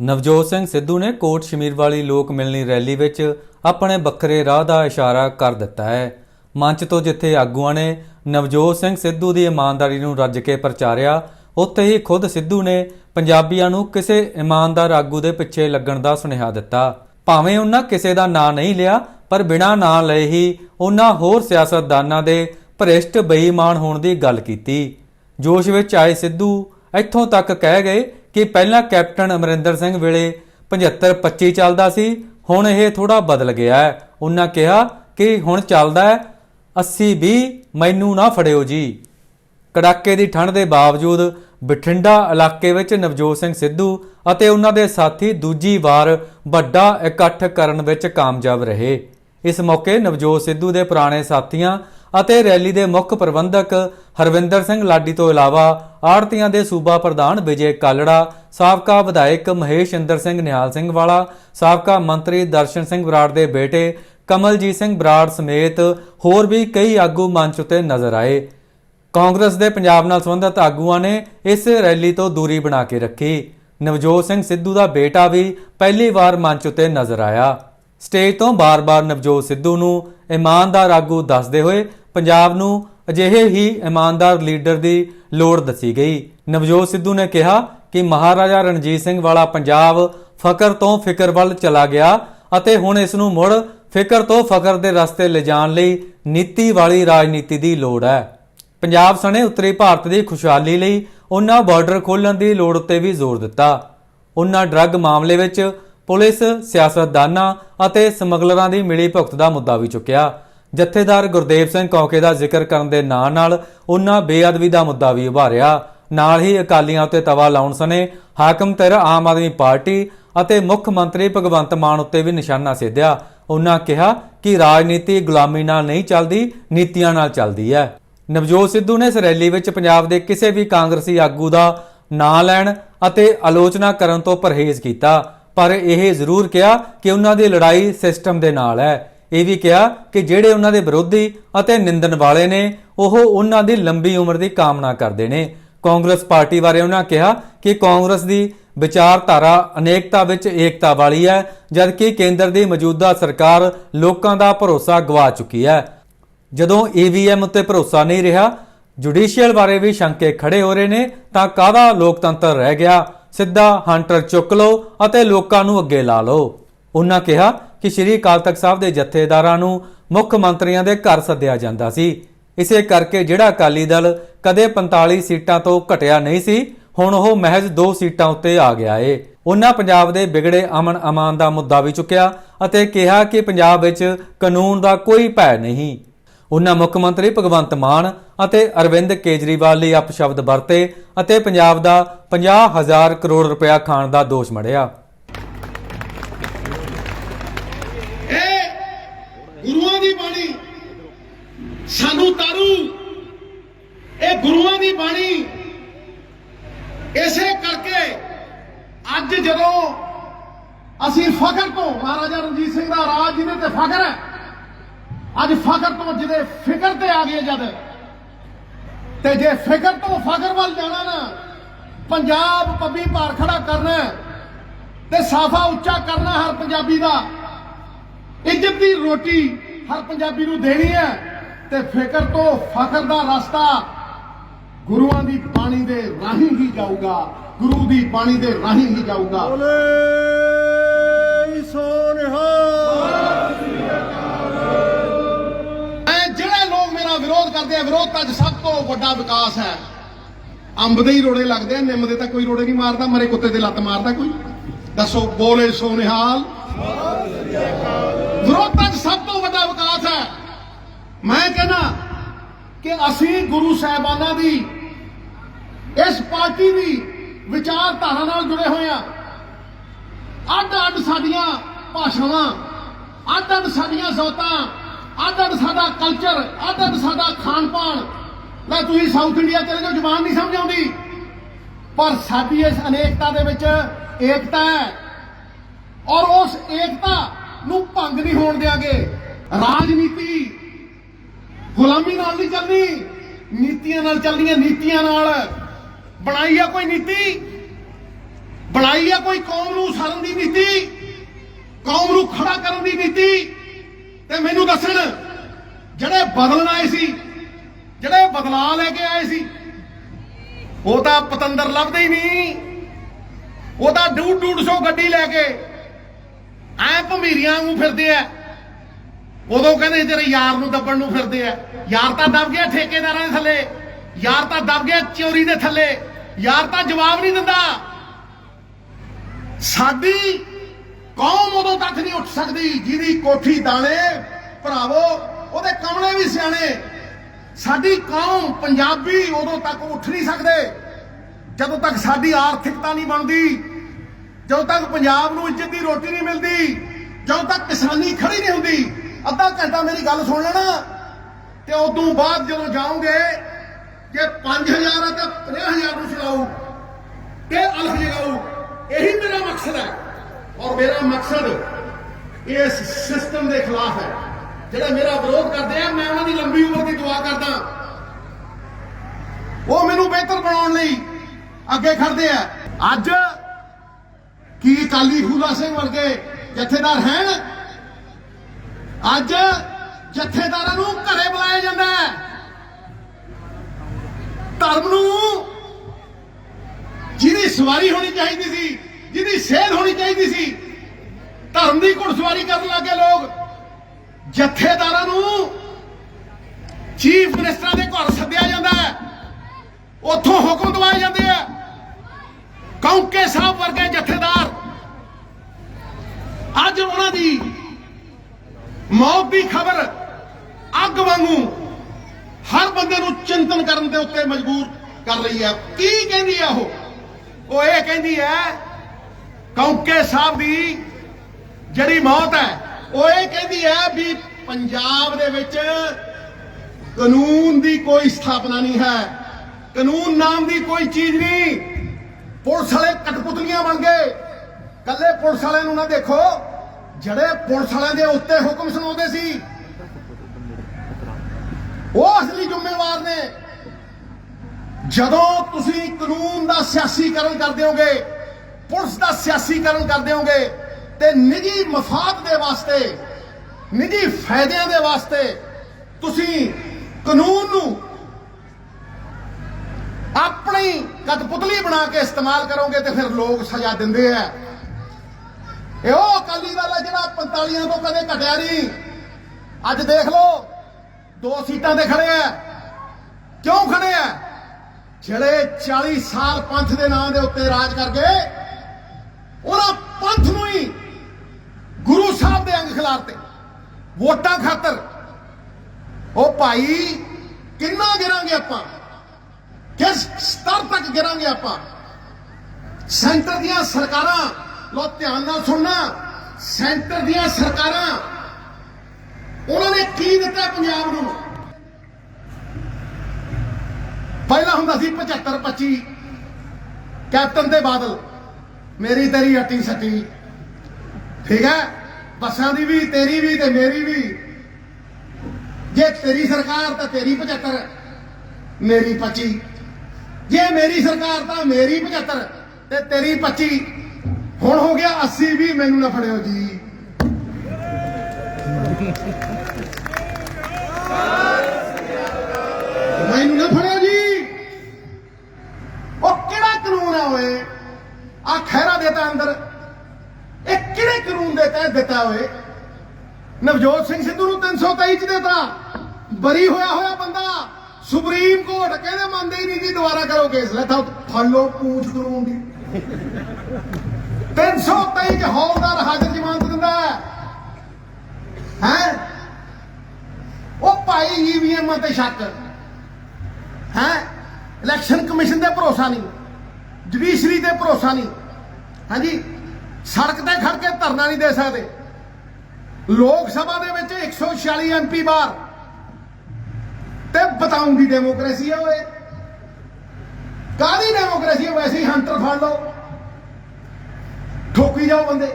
ਨਵਜੋਤ ਸਿੰਘ ਸਿੱਧੂ ਨੇ ਕੋਟ ਸ਼ਮੀਰ ਵਾਲੀ ਲੋਕ ਮਿਲਣੀ ਰੈਲੀ ਵਿੱਚ ਆਪਣੇ ਵੱਖਰੇ ਰਾਹ ਦਾ ਇਸ਼ਾਰਾ ਕਰ ਦਿੱਤਾ ਹੈ। ਮੰਚ ਤੋਂ ਜਿੱਥੇ ਆਗੂਆਂ ਨੇ ਨਵਜੋਤ ਸਿੰਘ ਸਿੱਧੂ ਦੀ ਇਮਾਨਦਾਰੀ ਨੂੰ ਰੱਜ ਕੇ ਪ੍ਰਚਾਰਿਆ, ਉੱਥੇ ਹੀ ਖੁਦ ਸਿੱਧੂ ਨੇ ਪੰਜਾਬੀਆਂ ਨੂੰ ਕਿਸੇ ਇਮਾਨਦਾਰ ਆਗੂ ਦੇ ਪਿੱਛੇ ਲੱਗਣ ਦਾ ਸੁਨੇਹਾ ਦਿੱਤਾ। ਭਾਵੇਂ ਉਹਨਾਂ ਕਿਸੇ ਦਾ ਨਾਂ ਨਹੀਂ ਲਿਆ, ਪਰ ਬਿਨਾਂ ਨਾਂ ਲਏ ਹੀ ਉਹਨਾਂ ਹੋਰ ਸਿਆਸਤਦਾਨਾਂ ਦੇ ਭ੍ਰਿਸ਼ਟ, ਬੇਈਮਾਨ ਹੋਣ ਦੀ ਗੱਲ ਕੀਤੀ। ਜੋਸ਼ ਵਿੱਚ ਆਏ ਸਿੱਧੂ ਇੱਥੋਂ ਤੱਕ ਕਹਿ ਗਏ ਕਿ ਪਹਿਲਾਂ ਕੈਪਟਨ ਅਮਰਿੰਦਰ ਸਿੰਘ ਵੇਲੇ 75 25 ਚੱਲਦਾ ਸੀ, ਹੁਣ ਇਹ ਥੋੜਾ ਬਦਲ ਗਿਆ ਹੈ। ਉਹਨਾਂ ਕਿਹਾ ਕਿ ਹੁਣ ਚੱਲਦਾ ਹੈ 80 20 ਮੈਨੂੰ ਨਾ ਫੜਿਓ ਜੀ। ਕੜਾਕੇ ਦੀ ਠੰਡ ਦੇ ਬਾਵਜੂਦ ਬਠਿੰਡਾ ਇਲਾਕੇ ਵਿੱਚ ਨਵਜੋਤ ਸਿੰਘ ਸਿੱਧੂ ਅਤੇ ਉਹਨਾਂ ਦੇ ਸਾਥੀ ਦੂਜੀ ਵਾਰ ਵੱਡਾ ਇਕੱਠ ਕਰਨ ਵਿੱਚ ਕਾਮਯਾਬ ਰਹੇ। ਇਸ ਮੌਕੇ ਨਵਜੋਤ ਸਿੱਧੂ ਦੇ ਪੁਰਾਣੇ ਸਾਥੀਆਂ ਅਤੇ ਰੈਲੀ ਦੇ ਮੁੱਖ ਪ੍ਰਬੰਧਕ ਹਰਵਿੰਦਰ ਸਿੰਘ ਲਾਡੀ ਤੋਂ ਇਲਾਵਾ ਆੜਤੀਆਂ ਦੇ ਸੂਬਾ ਪ੍ਰਧਾਨ ਵਿਜੇ ਕਾਲੜਾ, ਸਾਬਕਾ ਵਿਧਾਇਕ ਮਹੇਸ਼ ਇੰਦਰ ਸਿੰਘ ਨਿਹਾਲ ਸਿੰਘ ਵਾਲਾ ਸਾਬਕਾ ਮੰਤਰੀ ਦਰਸ਼ਨ ਸਿੰਘ ਬਰਾੜ ਦੇ ਬੇਟੇ ਕਮਲਜੀਤ ਸਿੰਘ ਬਰਾੜ ਸਮੇਤ ਹੋਰ ਵੀ ਕਈ ਆਗੂ ਮੰਚ ਉਤੇ ਨਜ਼ਰ ਆਏ। ਕਾਂਗਰਸ ਦੇ ਪੰਜਾਬ ਨਾਲ ਸੰਬੰਧਿਤ ਆਗੂਆਂ ਨੇ ਇਸ ਰੈਲੀ ਤੋਂ ਦੂਰੀ ਬਣਾ ਕੇ ਰੱਖੀ। ਨਵਜੋਤ ਸਿੰਘ ਸਿੱਧੂ ਦਾ ਬੇਟਾ ਵੀ ਪਹਿਲੀ ਵਾਰ ਮੰਚ ਉਤੇ ਨਜ਼ਰ ਆਇਆ। ਸਟੇਜ ਤੋਂ ਬਾਰ-ਬਾਰ ਨਵਜੋਤ ਸਿੱਧੂ ਨੂੰ ਇਮਾਨਦਾਰ ਆਗੂ ਦੱਸਦੇ ਹੋਏ ਪੰਜਾਬ ਨੂੰ ਅਜਿਹੇ ਹੀ ਇਮਾਨਦਾਰ ਲੀਡਰ ਦੀ ਲੋੜ ਦੱਸੀ ਗਈ। ਨਵਜੋਤ ਸਿੱਧੂ ਨੇ ਕਿਹਾ ਕਿ ਮਹਾਰਾਜਾ ਰਣਜੀਤ ਸਿੰਘ ਵਾਲਾ ਪੰਜਾਬ ਫਕਰ ਤੋਂ ਫਿਕਰ ਵੱਲ ਚਲਾ ਗਿਆ ਅਤੇ ਹੁਣ ਇਸ ਨੂੰ ਮੁੜ ਫਿਕਰ ਤੋਂ ਫਕਰ ਦੇ ਰਸਤੇ ਲਿਜਾਣ ਲਈ ਨੀਤੀ ਵਾਲੀ ਰਾਜਨੀਤੀ ਦੀ ਲੋੜ ਹੈ। ਪੰਜਾਬ ਸਣੇ ਉੱਤਰੀ ਭਾਰਤ ਦੀ ਖੁਸ਼ਹਾਲੀ ਲਈ ਉਹਨਾਂ ਬਾਰਡਰ ਖੋਲ੍ਹਣ ਦੀ ਲੋੜ ਉੱਤੇ ਵੀ ਜ਼ੋਰ ਦਿੱਤਾ। ਉਹਨਾਂ ਡਰੱਗ ਮਾਮਲੇ ਵਿੱਚ ਪੁਲਿਸ, ਸਿਆਸਤਦਾਨਾਂ ਅਤੇ ਸਮਗਲਰਾਂ ਦੀ ਮਿਲੀ ਭੁਗਤ ਦਾ ਮੁੱਦਾ ਵੀ ਚੁੱਕਿਆ। ਜਥੇਦਾਰ ਗੁਰਦੇਵ ਸਿੰਘ ਕੌਕੇ ਦਾ ਜ਼ਿਕਰ ਕਰਨ ਦੇ ਨਾਲ ਨਾਲ ਉਹਨਾਂ ਬੇਅਦਬੀ ਦਾ ਮੁੱਦਾ ਵੀ ਉਭਾਰਿਆ। ਨਾਲ ਹੀ ਅਕਾਲੀਆਂ ਉੱਤੇ ਤਵਾ ਲਾਉਣ ਸਣੇ ਹਾਕਮ ਧਿਰ ਆਮ ਆਦਮੀ ਪਾਰਟੀ ਅਤੇ ਮੁੱਖ ਮੰਤਰੀ ਭਗਵੰਤ ਮਾਨ ਉੱਤੇ ਵੀ ਨਿਸ਼ਾਨਾ ਸਿੱਧਿਆ। ਉਹਨਾਂ ਕਿਹਾ ਕਿ ਰਾਜਨੀਤੀ ਗੁਲਾਮੀ ਨਾਲ ਨਹੀਂ ਚੱਲਦੀ, ਨੀਤੀਆਂ ਨਾਲ ਚੱਲਦੀ ਹੈ। ਨਵਜੋਤ ਸਿੱਧੂ ਨੇ ਇਸ ਰੈਲੀ ਵਿੱਚ ਪੰਜਾਬ ਦੇ ਕਿਸੇ ਵੀ ਕਾਂਗਰਸੀ ਆਗੂ ਦਾ ਨਾਂ ਲੈਣ ਅਤੇ ਆਲੋਚਨਾ ਕਰਨ ਤੋਂ ਪਰਹੇਜ਼ ਕੀਤਾ। ਪਰ ਇਹ ਜ਼ਰੂਰ ਕਿਹਾ ਕਿ ਉਹਨਾਂ ਦੀ ਲੜਾਈ ਸਿਸਟਮ ਦੇ ਨਾਲ ਹੈ। ਇਹ ਵੀ ਕਿਹਾ ਕਿ ਜਿਹੜੇ ਉਹਨਾਂ ਦੇ ਵਿਰੋਧੀ ਅਤੇ ਨਿੰਦਣ ਵਾਲੇ ਨੇ, ਉਹ ਉਹਨਾਂ ਦੀ ਲੰਬੀ ਉਮਰ ਦੀ ਕਾਮਨਾ ਕਰਦੇ ਨੇ। ਕਾਂਗਰਸ ਪਾਰਟੀ ਬਾਰੇ ਉਹਨਾਂ ਕਿਹਾ ਕਿ ਕਾਂਗਰਸ ਦੀ ਵਿਚਾਰਧਾਰਾ ਅਨੇਕਤਾ ਵਿੱਚ ਏਕਤਾ ਵਾਲੀ ਹੈ, ਜਦਕਿ ਕੇਂਦਰ ਦੀ ਮੌਜੂਦਾ ਸਰਕਾਰ ਲੋਕਾਂ ਦਾ ਭਰੋਸਾ ਗਵਾ ਚੁੱਕੀ ਹੈ। ਜਦੋਂ ਈਵੀਐਮ ਉੱਤੇ ਭਰੋਸਾ ਨਹੀਂ ਰਿਹਾ, ਜੁਡੀਸ਼ੀਅਲ ਬਾਰੇ ਵੀ ਸ਼ੰਕੇ ਖੜੇ ਹੋ ਰਹੇ ਨੇ, ਤਾਂ ਕਾਹਦਾ ਲੋਕਤੰਤਰ ਰਹਿ ਗਿਆ? ਸਿੱਧਾ ਹੰਟਰ ਚੁੱਕ ਲਓ ਅਤੇ ਲੋਕਾਂ ਨੂੰ ਅੱਗੇ ਲਾ ਲਓ। ਉਹਨਾਂ ਕਿਹਾ ਕਿ ਸ਼੍ਰੀ ਅਕਾਲ ਤਖਤ ਸਾਹਿਬ ਦੇ ਜਥੇਦਾਰਾਂ ਨੂੰ ਮੁੱਖ ਮੰਤਰੀਆਂ ਦੇ ਘਰ ਸੱਦਿਆ ਜਾਂਦਾ ਸੀ। ਇਸੇ ਕਰਕੇ ਜਿਹੜਾ ਅਕਾਲੀ ਦਲ ਕਦੇ 45 ਸੀਟਾਂ ਤੋਂ ਘਟਿਆ ਨਹੀਂ ਸੀ, ਹੁਣ ਉਹ ਮਹਿਜ਼ 2 ਸੀਟਾਂ ਉੱਤੇ ਆ ਗਿਆ ਏ। ਉਹਨਾਂ ਪੰਜਾਬ ਦੇ ਵਿਗੜੇ ਅਮਨ ਅਮਾਨ ਦਾ ਮੁੱਦਾ ਵੀ ਚੁੱਕਿਆ ਅਤੇ ਕਿਹਾ ਕਿ ਪੰਜਾਬ ਵਿੱਚ ਕਾਨੂੰਨ ਦਾ ਕੋਈ ਭੈ ਨਹੀਂ। ਉਹਨਾਂ ਮੁੱਖ ਮੰਤਰੀ ਭਗਵੰਤ ਮਾਨ ਅਤੇ ਅਰਵਿੰਦ ਕੇਜਰੀਵਾਲ ਲਈ ਅਪਸ਼ਬਦ ਵਰਤੇ ਅਤੇ ਪੰਜਾਬ ਦਾ 50000 ਕਰੋੜ ਰੁਪਇਆ ਖਾਣ ਦਾ ਦੋਸ਼ ਮੜਿਆ। ਸਾਨੂੰ ਤਾਰੂ। ਇਹ ਗੁਰੂਆਂ ਦੀ ਬਾਣੀ। ਇਸੇ ਕਰਕੇ ਅੱਜ ਜਦੋਂ ਅਸੀਂ ਫਖਰ ਤੋਂ, ਮਹਾਰਾਜਾ ਰਣਜੀਤ ਸਿੰਘ ਦਾ ਰਾਜ ਜਿਹਦੇ ਤੇ ਫਖਰ ਹੈ, ਅੱਜ ਫਖਰ ਤੋਂ ਜਿਹਦੇ ਫਿਕਰ ਤੇ ਆ ਗਏ ਜਦ, ਤੇ ਜੇ ਫਿਕਰ ਤੋਂ ਫਖਰ ਵੱਲ ਜਾਣਾ ਨਾ, ਪੰਜਾਬ ਪੱਬੀ ਭਾਰ ਖੜਾ ਕਰਨਾ ਤੇ ਸਾਫਾ ਉੱਚਾ ਕਰਨਾ ਹਰ ਪੰਜਾਬੀ ਦਾ, ਇੱਜ਼ਤ ਦੀ ਰੋਟੀ ਹਰ ਪੰਜਾਬੀ ਨੂੰ ਦੇਣੀ ਹੈ। ਤੇ ਫਿਕਰ ਤੋਂ ਫਖਰ ਦਾ ਰਸਤਾ ਗੁਰੂਆਂ ਦੀ ਬਾਣੀ ਦੇ ਰਾਹੀਂ ਹੀ ਜਾਊਗਾ ਗੁਰੂ ਦੀ ਬਾਣੀ ਦੇ ਰਾਹੀਂ ਹੀ ਜਾਊਗਾ। ਐ ਜਿਹੜੇ ਲੋਕ ਮੇਰਾ ਵਿਰੋਧ ਕਰਦੇ ਆ ਵਿਰੋਧ ਤਾਂ ਸਭ ਤੋਂ ਵੱਡਾ ਵਿਕਾਸ ਹੈ। ਅੰਬ ਦੇ ਹੀ ਰੋੜੇ ਲੱਗਦੇ ਆ ਨਿੰਮ ਦੇ ਤਾਂ ਕੋਈ ਰੋੜੇ ਨਹੀਂ ਮਾਰਦਾ ਮਰੇ ਕੁੱਤੇ ਦੇ ਲੱਤ ਮਾਰਦਾ ਕੋਈ। ਦੱਸੋ ਬੋਲੇ ਸੋ ਨਿਹਾਲ। ਵਿਰੋਧਾਂ ਤੋਂ ਮੈਂ ਕਹਿੰਦਾ ਕਿ ਅਸੀਂ ਗੁਰੂ ਸਾਹਿਬਾਨਾਂ ਦੀ ਇਸ ਪਾਰਟੀ ਦੀ ਵਿਚਾਰਧਾਰਾ ਨਾਲ ਜੁੜੇ ਹੋਏ ਆ ਅੱਡ ਅੱਡ ਸਾਡੀਆਂ ਭਾਸ਼ਾਵਾਂ ਅੱਡ ਅੱਡ ਸਾਡੀਆਂ ਜ਼ੌਤਾਂ ਅੱਡ ਅੱਡ ਸਾਡਾ ਕਲਚਰ ਅੱਡ ਅੱਡ ਸਾਡਾ ਖਾਣ ਪਾਣ ਨਾ ਤੁਸੀਂ ਸਾਊਥ ਇੰਡੀਆ ਚਲੇ ਜਾਓ, ਜ਼ਬਾਨ ਨਹੀਂ ਸਮਝ ਆਉਂਦੀ। ਪਰ ਸਾਡੀ ਇਸ ਅਨੇਕਤਾ ਦੇ ਵਿੱਚ ਏਕਤਾ ਹੈ। ਔਰ ਉਸ ਏਕਤਾ ਨੂੰ ਭੰਗ ਨਹੀਂ ਹੋਣ ਦਿਆਂਗੇ। ਰਾਜਨੀਤੀ ਗੁਲਾਮੀ ਨਾਲ ਨਹੀਂ ਚੱਲਣੀ, ਨੀਤੀਆਂ ਨਾਲ ਚੱਲਣੀਆਂ, ਨੀਤੀਆਂ ਨਾਲ। ਬਣਾਈ ਆ ਕੋਈ ਨੀਤੀ? ਬਣਾਈ ਆ ਕੋਈ ਕੌਮ ਨੂੰ ਸਾਰਨ ਦੀ ਨੀਤੀ? ਕੌਮ ਨੂੰ ਖੜਾ ਕਰਨ ਦੀ ਨੀਤੀ? ਤੇ ਮੈਨੂੰ ਦੱਸਣ, ਜਿਹੜੇ ਬਦਲਣ ਆਏ ਸੀ, ਜਿਹੜੇ ਬਦਲਾਅ ਲੈ ਕੇ ਆਏ ਸੀ, ਉਹ ਤਾਂ ਪਤੰਦਰ ਲੱਭਦੇ ਹੀ ਨਹੀਂ। ਉਹ ਤਾਂ ਡੂਡ ਡੂਡ ਸੌ ਗੱਡੀ ਲੈ ਕੇ ਐ ਭਮੀਰੀਆਂ ਨੂੰ ਫਿਰਦੇ ਆ। ਉਦੋਂ ਕਹਿੰਦੇ ਤੇਰੇ ਯਾਰ ਨੂੰ ਦੱਬਣ ਨੂੰ ਫਿਰਦੇ ਆ, ਯਾਰ ਤਾਂ ਦੱਬ ਗਿਆ ਠੇਕੇਦਾਰਾਂ ਦੇ ਥੱਲੇ, ਯਾਰ ਤਾਂ ਦੱਬ ਗਿਆ ਚੋਰੀ ਦੇ ਥੱਲੇ, ਯਾਰ ਤਾਂ ਜਵਾਬ ਨਹੀਂ ਦਿੰਦਾ। ਸਾਡੀ ਕੌਮ ਉਦੋਂ ਤੱਕ ਨਹੀਂ ਉੱਠ ਸਕਦੀ ਜਿਹਦੀ ਕੋਠੀ ਦਾਣੇ, ਭਰਾਵੋ, ਉਹਦੇ ਕਮਲੇ ਵੀ ਸਿਆਣੇ। ਸਾਡੀ ਕੌਮ ਪੰਜਾਬੀ ਉਦੋਂ ਤੱਕ ਉੱਠ ਨਹੀਂ ਸਕਦੇ। ਜਦੋਂ ਤੱਕ ਸਾਡੀ ਆਰਥਿਕਤਾ ਨਹੀਂ ਬਣਦੀ, ਜਦੋਂ ਤੱਕ ਪੰਜਾਬ ਨੂੰ ਇੱਜ਼ਤ ਦੀ ਰੋਟੀ ਨਹੀਂ ਮਿਲਦੀ, ਜਦੋਂ ਤੱਕ ਕਿਸਾਨੀ ਖੜੀ ਨਹੀਂ ਹੁੰਦੀ ਘੰਟਾ ਮੇਰੀ ਗੱਲ ਸੁਣ ਲੈਣਾ। ਤੇ ਉਦੋਂ ਬਾਅਦ ਜਦੋਂ ਜਾਓਗੇ ਕਿ 5000 ਹੈ ਤਾਂ 50000 ਨੂੰ ਚਲਾਓ। ਤੇ ਅਲਫ ਜਗਾਓ। ਇਹੀ ਮੇਰਾ ਮਕਸਦ ਹੈ। ਔਰ ਮੇਰਾ ਮਕਸਦ ਇਸ ਸਿਸਟਮ ਦੇ ਖਿਲਾਫ ਹੈ। ਜਿਹੜਾ ਮੇਰਾ ਵਿਰੋਧ ਕਰਦੇ ਆ, ਮੈਂ ਉਹਨਾਂ ਦੀ ਲੰਬੀ ਉਮਰ ਦੀ ਦੁਆ ਕਰਦਾ। ਉਹ ਮੈਨੂੰ ਬਿਹਤਰ ਬਣਾਉਣ ਲਈ ਅੱਗੇ ਖੜਦੇ ਆ। ਅੱਜ ਕੀ ਕਾਲੀ ਫੂਲਾ ਸਿੰਘ ਵਰਗੇ ਜਥੇਦਾਰ ਹਨ ਅੱਜ ਜਥੇਦਾਰਾਂ ਨੂੰ ਘਰੇ ਬੁਲਾਇਆ ਜਾਂਦਾ ਹੈ। ਧਰਮ ਨੂੰ ਜਿਹਦੀ ਸਵਾਰੀ ਹੋਣੀ ਚਾਹੀਦੀ ਸੀ, ਜਿਹਦੀ ਸੇਧ ਹੋਣੀ ਚਾਹੀਦੀ ਸੀ, ਧਰਮ ਦੀ ਘੁੜਸਵਾਰੀ ਕਰਨ ਲੱਗੇ ਲੋਕ ਜਥੇਦਾਰਾਂ ਨੂੰ ਚੀਫ ਮਿਨਿਸਟਰਾਂ ਦੇ ਘਰ ਸੱਦਿਆ ਜਾਂਦਾ ਹੈ। ਉੱਥੋਂ ਹੁਕਮ ਦਵਾਏ ਜਾਂਦੇ ਆ। ਕੌਂਕੇ ਸਾਹਿਬ ਵਰਗੇ ਜਥੇਦਾਰ ਅੱਜ ਉਹਨਾਂ ਦੀ ਮੌਤ ਦੀ ਖਬਰ ਅੱਗ ਵਾਂਗੂ ਹਰ ਬੰਦੇ ਨੂੰ ਚਿੰਤਨ ਕਰਨ ਦੇ ਉੱਤੇ ਮਜਬੂਰ ਕਰ ਰਹੀ ਹੈ। ਕੀ ਕਹਿੰਦੀ ਹੈ ਉਹ? ਉਹ ਇਹ ਕਹਿੰਦੀ ਹੈ, ਕੌਂਕੇ ਸਾਹਿਬ ਦੀ ਜਿਹੜੀ ਮੌਤ ਹੈ, ਉਹ ਇਹ ਕਹਿੰਦੀ ਹੈ ਵੀ ਪੰਜਾਬ ਦੇ ਵਿੱਚ ਕਾਨੂੰਨ ਦੀ ਕੋਈ ਸਥਾਪਨਾ ਨਹੀਂ ਹੈ। ਕਾਨੂੰਨ ਨਾਮ ਦੀ ਕੋਈ ਚੀਜ਼ ਨਹੀਂ। ਪੁਲਿਸ ਵਾਲੇ ਕਠਪੁਤਲੀਆਂ ਬਣ ਗਏ। ਕੱਲੇ ਪੁਲਿਸ ਵਾਲਿਆਂ ਨੂੰ ਨਾ ਦੇਖੋ। ਜਿਹੜੇ ਪੁਲਿਸ ਵਾਲਿਆਂ ਦੇ ਉੱਤੇ ਹੁਕਮ ਸੁਣਾਉਂਦੇ ਸੀ, ਉਹ ਅਸਲੀ ਜ਼ਿੰਮੇਵਾਰ ਨੇ। ਜਦੋਂ ਤੁਸੀਂ ਕਾਨੂੰਨ ਦਾ ਸਿਆਸੀਕਰਨ ਕਰਦੇ ਹੋਗੇ, ਪੁਲਿਸ ਦਾ ਸਿਆਸੀਕਰਨ ਕਰ ਦਿਓਗੇ ਤੇ ਨਿੱਜੀ ਮਫਾਦ ਦੇ ਵਾਸਤੇ, ਨਿੱਜੀ ਫਾਇਦਿਆਂ ਦੇ ਵਾਸਤੇ ਤੁਸੀਂ ਕਾਨੂੰਨ ਨੂੰ ਆਪਣੀ ਕਤਪੁਤਲੀ ਬਣਾ ਕੇ ਇਸਤੇਮਾਲ ਕਰੋਗੇ ਤੇ ਫਿਰ ਲੋਕ ਸਜ਼ਾ ਦਿੰਦੇ ਆ। ਇਹ ਉਹ ਅਕਾਲੀ ਦਲ ਹੈ ਜਿਹੜਾ 45 ਤੋਂ ਕਦੇ ਘਟਿਆ ਨਹੀਂ। ਅੱਜ ਦੇਖ ਲਓ, ਦੋ ਸੀਟਾਂ ਤੇ ਖੜੇ ਆ। ਕਿਉਂ ਖੜੇ ਆ? ਜਿਹੜੇ 40 ਸਾਲ ਪੰਥ ਦੇ ਨਾਂ ਦੇ ਉੱਤੇ ਰਾਜ ਕਰ ਗਏ ਉਹਨਾਂ ਪੰਥ ਨੂੰ ਹੀ ਗੁਰੂ ਸਾਹਿਬ ਦੇ ਅੰਗ ਖਿਲਾਰਤੇ। ਵੋਟਾਂ ਖਾਤਰ। ਉਹ ਭਾਈ, ਕਿੰਨਾ ਗਿਰਾਂਗੇ ਆਪਾਂ? ਕਿਸ ਸਤਰ ਤੱਕ ਗਿਰਾਂਗੇ ਆਪਾਂ? ਸੈਂਟਰ ਦੀਆਂ ਸਰਕਾਰਾਂ ਲੋ ਧਿਆਨ ਨਾਲ ਸੁਣਨਾ। ਸੈਂਟਰ ਦੀਆਂ ਸਰਕਾਰਾਂ, ਉਹਨਾਂ ਨੇ ਕੀ ਦਿੱਤਾ ਪੰਜਾਬ ਨੂੰ? ਪਹਿਲਾਂ ਹੁੰਦਾ ਸੀ 75 25 ਕੈਪਟਨ ਤੇ ਬਾਦਲ, ਮੇਰੀ ਤੇਰੀ ਅੱਟੀ ਸੱਟੀ। ਠੀਕ ਹੈ? ਬੱਸਾਂ ਦੀ ਵੀ, ਤੇਰੀ ਵੀ ਤੇ ਮੇਰੀ ਵੀ। ਜੇ ਤੇਰੀ ਸਰਕਾਰ ਤਾਂ ਤੇਰੀ 75 ਮੇਰੀ 25 ਜੇ ਮੇਰੀ ਸਰਕਾਰ ਤਾਂ ਮੇਰੀ 75 ਤੇ ਤੇਰੀ 25 ਹੁਣ ਹੋ ਗਿਆ 80 ਵੀ ਮੈਨੂੰ ਨਾ ਫੜਿਓ ਜੀ। ਮੈਨੂੰ ਨਾ ਫੜਿਓ ਜੀ। ਉਹ ਕਿਹੜਾ ਕਾਨੂੰਨ ਆ ਓਏ? ਆ ਖੈਰਾ ਦੇਤਾ ਅੰਦਰ। ਇਹ ਕਿਹੜੇ ਕਾਨੂੰਨ ਦੇ ਤਹਿਤ ਦਿੱਤਾ ਓਏ? ਨਵਜੋਤ ਸਿੰਘ ਸਿੱਧੂ ਨੂੰ 323 ਚ ਦੇਤਾ। ਬਰੀ ਹੋਇਆ ਹੋਇਆ ਬੰਦਾ। ਸੁਪਰੀਮ ਕੋਰਟ ਕਹਿੰਦੇ ਮੰਨਦੇ ਹੀ ਨਹੀਂ ਜੀ, ਦੁਬਾਰਾ ਕਰੋ ਕੇਸ। ਲੈ ਤਾਂ ਫੜ ਲਓ, ਪੂਛ ਕਾਨੂੰਨ ਦੀ। 323 ਚ ਹੌਲਦਾਰ ਹਾਜ਼ਰ ਜ਼ਮਾਨਤ ਦਿੰਦਾ ਹੈ? ਉਹ ਭਾਈ ਈਵੀਐਮ ਤੇ ਸ਼ੱਕ। ਹੈ? ਇਲੈਕਸ਼ਨ ਕਮਿਸ਼ਨ ਤੇ ਭਰੋਸਾ ਨਹੀਂ। ਜੁਡੀਸ਼ਰੀ ਤੇ ਭਰੋਸਾ ਨਹੀਂ। ਹਾਂਜੀ? ਸੜਕ ਤੇ ਖੜ ਕੇ ਧਰਨਾ ਨਹੀਂ ਦੇ ਸਕਦੇ। ਲੋਕ ਸਭਾ ਦੇ ਵਿੱਚ 146 ਐਮਪੀ ਬਾਹਰ। ਤੇ ਬਤਾਉਂ ਦੀ ਡੈਮੋਕ੍ਰੇਸੀ ਹੈ ਓਏ। ਕਾਦੀ ਡੈਮੋਕ੍ਰੇਸੀ ਵੈਸੇ ਹੀ ਹੰਟਰ ਫੜ ਲਓ। ਠੋਕੀ ਜਾਓ ਬੰਦੇ